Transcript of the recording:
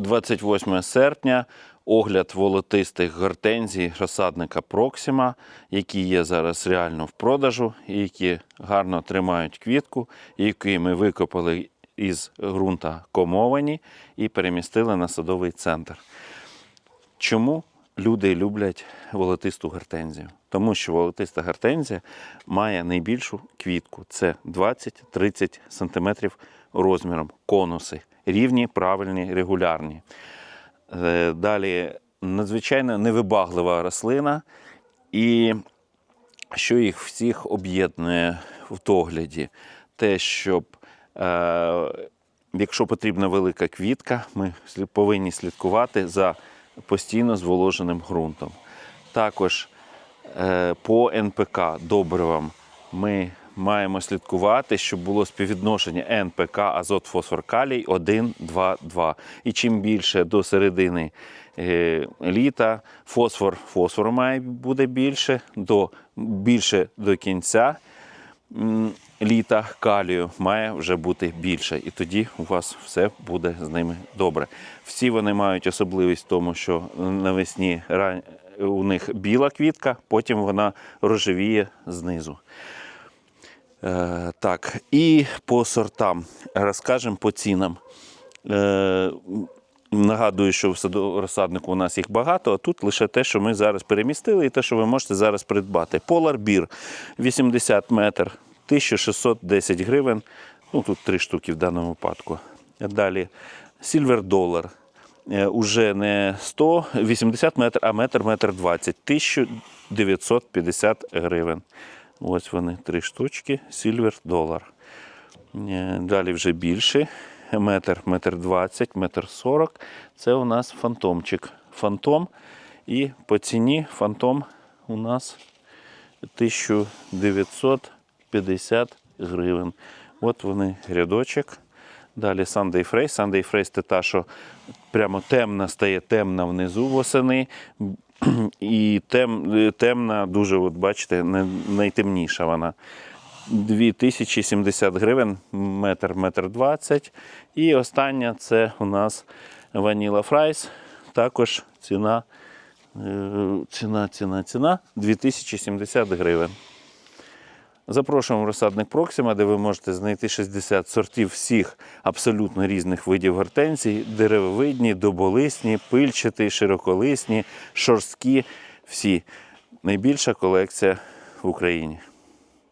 28 серпня. Огляд волотистих гортензій розсадника Проксима, які є зараз реально в продажу, і які гарно тримають квітку, які ми викопали із ґрунта комовані і перемістили на садовий центр. Чому люди люблять волотисту гортензію? Тому що волотиста гортензія має найбільшу квітку. Це 20-30 см розміром, конуси, рівні, правильні, регулярні. Е, Далі надзвичайно невибаглива рослина, і що їх всіх об'єднує в догляді, те, щоб е, якщо потрібна велика квітка, ми повинні слідкувати за постійно зволоженим ґрунтом. Також е, по НПК добривам ми маємо слідкувати, щоб було співвідношення НПК, азот, фосфор, калій 1, 2, 2. І чим більше до середини е, літа фосфор, фосфору має буде більше, до, більше до кінця літа калію має вже бути більше, і тоді у вас все буде з ними добре. Всі вони мають особливість в тому, що навесні у них біла квітка, потім вона рожевіє знизу. Е, так, і по сортам розкажемо по цінам. Е, Нагадую, що в саду- розсаднику у нас їх багато, а тут лише те, що ми зараз перемістили, і те, що ви можете зараз придбати. Beer 80 метр, 1610 гривень. Ну, тут три штуки в даному випадку. Далі Silver Dollar. Е, Уже не 180 метр, а метр, метр 20. 1950 гривень. Ось вони, три штучки, Silver Dollar. Е, Далі вже більше. Метр, метр 20, метр 40. Це у нас фантомчик. Фантом. І по ціні фантом у нас 1950 гривень. От вони рядочок. Далі Sunday Fresh. Sunday Fresh це та, що прямо темна стає темна внизу восени. І тем, темна, дуже, от бачите, найтемніша вона. 2070 гривень, метр, метр 20. І остання це у нас ваніла фрайс. Також ціна, е, ціна, ціна, ціна 2070 гривень. Запрошуємо в розсадник Проксима, де ви можете знайти 60 сортів всіх абсолютно різних видів гортензій, деревовидні, доболисні, пильчаті, широколисні, шорсткі. Всі. Найбільша колекція в Україні.